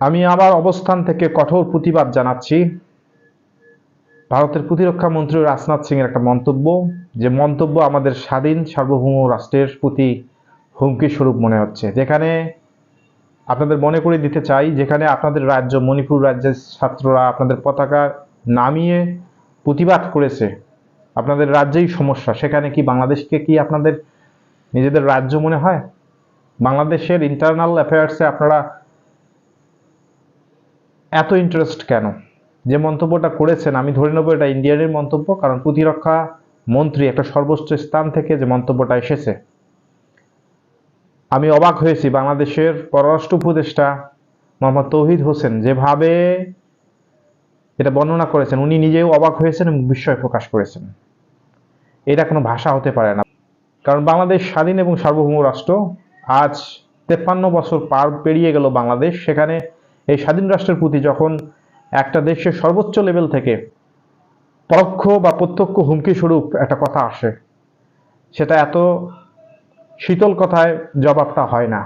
আমি আমার অবস্থান থেকে কঠোর প্রতিবাদ জানাচ্ছি। ভারতের প্রতিরক্ষা মন্ত্রী রাজনাথ সিং এর একটা মন্তব্য, যে মন্তব্য আমাদের স্বাধীন সার্বভৌম রাষ্ট্রের প্রতি হুমকি স্বরূপ মনে হচ্ছে। যেখানে আপনাদের মনে করে দিতে চাই, যেখানে আপনাদের রাজ্য, মণিপুর রাজ্যের ছাত্ররা আপনাদের পতাকা নামিয়ে প্রতিবাদ করেছে, আপনাদের রাজ্যেই সমস্যা। সেখানে কি বাংলাদেশকে কি আপনাদের নিজেদের রাজ্য মনে হয়? বাংলাদেশের ইন্টারনাল অ্যাফেয়ার্সে আপনারা এত ইন্টারেস্ট কেন? যে মন্তব্যটা করেছেন, আমি ধরে নেব এটা ইন্ডিয়ানের মন্তব্য, কারণ প্রতিরক্ষা মন্ত্রী একটা সর্বোচ্চ স্থান থেকে যে মন্তব্যটা এসেছে। আমি অবাক হয়েছি, বাংলাদেশের পররাষ্ট্র উপদেষ্টা মোহাম্মদ তৌহিদ হোসেন যেভাবে এটা বর্ণনা করেছেন, উনি নিজেও অবাক হয়েছেন এবং বিস্ময় প্রকাশ করেছেন। এটা কোনো ভাষা হতে পারে না। কারণ বাংলাদেশ স্বাধীন এবং সার্বভৌম রাষ্ট্র, আজ তেপ্পান্ন বছর পার পেরিয়ে গেল বাংলাদেশ, সেখানে এই স্বাধীন রাষ্ট্রের প্রতি যখন একটা দেশের সর্বোচ্চ লেভেল থেকে পরোক্ষ বা প্রত্যক্ষ হুমকি স্বরূপ একটা কথা আসে, সেটা এত শীতল কথায় জবাবটা হয় না।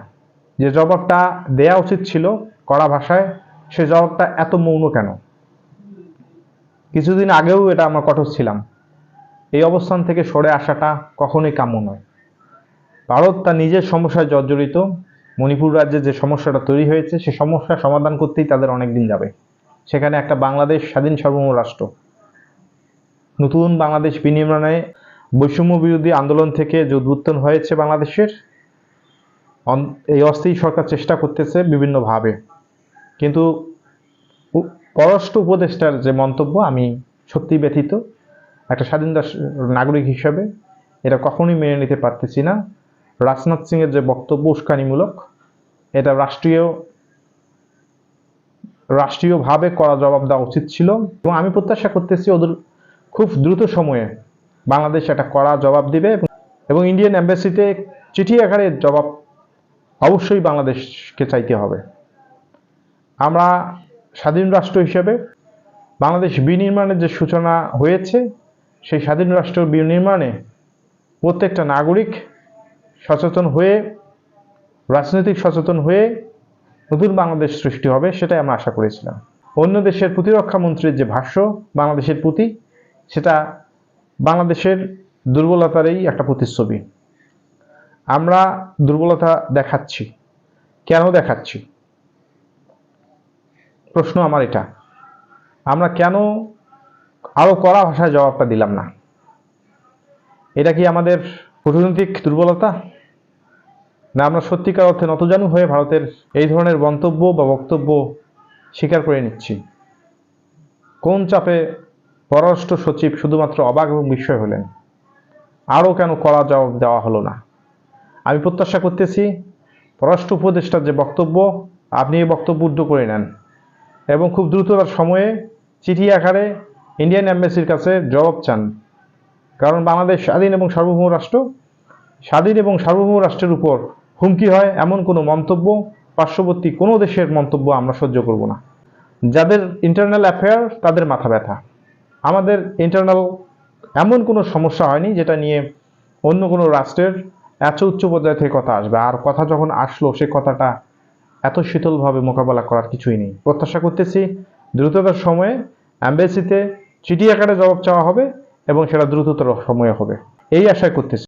যে জবাবটা দেয়া উচিত ছিল কড়া ভাষায়, সে জবাবটা এত মৌন কেন? কিছুদিন আগেও এটা আমরা কঠোর ছিলাম। এই অবস্থান থেকে সরে আসাটা কখনোই কাম্য নয়। ভারত তার নিজের সমস্যায় জর্জরিত। মণিপুর রাজ্যে যে সমস্যাটা তৈরি হয়েছে, সে সমস্যা সমাধান করতেই তাদের অনেক দিন যাবে। সেখানে একটা বাংলাদেশ স্বাধীন সার্বভৌম রাষ্ট্র। নতুন বাংলাদেশ বিনির্মাণে বৈষম্য বিরোধী আন্দোলন থেকে যে উদ্বুত্তন হয়েছে বাংলাদেশের এই অস্থায়ী সরকার চেষ্টা করতেছে বিভিন্নভাবে। কিন্তু পররাষ্ট্র উপদেষ্টার যে মন্তব্য, আমি সত্যি ব্যথিত। একটা স্বাধীন নাগরিক হিসাবে এটা কখনোই মেনে নিতে পারতেছি না। রাজনাথ সিংয়ের যে বক্তব্য উস্কানিমূলক, এটা রাষ্ট্রীয় রাষ্ট্রীয়ভাবে করা জবাব দেওয়া উচিত ছিল এবং আমি প্রত্যাশা করতেছি ওদের খুব দ্রুত সময়ে বাংলাদেশ একটা কড়া জবাব দিবে এবং- ইন্ডিয়ান এম্বাসিতে চিঠি আকারে জবাব অবশ্যই বাংলাদেশকে চাইতে হবে। আমরা স্বাধীন রাষ্ট্র হিসেবে বাংলাদেশ বিনির্মাণের যে সূচনা হয়েছে, সেই স্বাধীন রাষ্ট্র বিনির্মাণে প্রত্যেকটা নাগরিক সচেতন হয়ে, রাজনৈতিক সচেতন হয়ে নতুন বাংলাদেশ সৃষ্টি হবে, সেটাই আমরা আশা করেছিলাম। অন্য দেশের প্রতিরক্ষা মন্ত্রীর যে ভাষ্য, বাংলাদেশের প্রতি, সেটা বাংলাদেশের দুর্বলতারই একটা প্রতিচ্ছবি। আমরা দুর্বলতা দেখাচ্ছি। কেন দেখাচ্ছি? প্রশ্ন আমার এটা। আমরা কেন আরও কড়া ভাষায় জবাবটা দিলাম না? এটা কি আমাদের কূটনৈতিক দুর্বলতা? না, আমরা সত্যিকার অর্থে নতজানু হয়ে ভারতের এই ধরনের মন্তব্য বা বক্তব্য স্বীকার করে নিচ্ছি। কোন চাপে পররাষ্ট্র সচিব শুধুমাত্র অবাক এবং বিস্ময় হলেন? আরও কেন কড়া জবাব দেওয়া হলো না? আমি প্রত্যাশা করতেছি, পররাষ্ট্র উপদেষ্টার যে বক্তব্য, আপনি এই বক্তব্য উদ্ধ করে নেন এবং খুব দ্রুততার সময়ে চিঠি আকারে ইন্ডিয়ান অ্যাম্বাসির কাছে জবাব চান। কারণ বাংলাদেশ স্বাধীন এবং সার্বভৌম রাষ্ট্র, স্বাধীন এবং সার্বভৌম রাষ্ট্রের উপর হুমকি হয়, এমন কোনো মন্তব্য, পার্শ্ববর্তী কোনো দেশের মন্তব্য আমরা সহ্য করব না। যাদের ইন্টারনাল অ্যাফেয়ার তাদের মাথা ব্যথা। আমাদের ইন্টারনাল এমন কোনো সমস্যা হয়নি যেটা নিয়ে অন্য কোনো রাষ্ট্রের এত উচ্চ পর্যায় থেকে কথা আসবে। আর কথা যখন আসলো, সে কথাটা এত শীতলভাবে মোকাবেলা করার কিছুই নেই। প্রত্যাশা করতেছি দ্রুততার সময়ে অ্যাম্বাসিতে চিঠি আকারে জবাব চাওয়া হবে এবং সেটা দ্রুততর সময়ে হবে। এই আশায় করতেছি।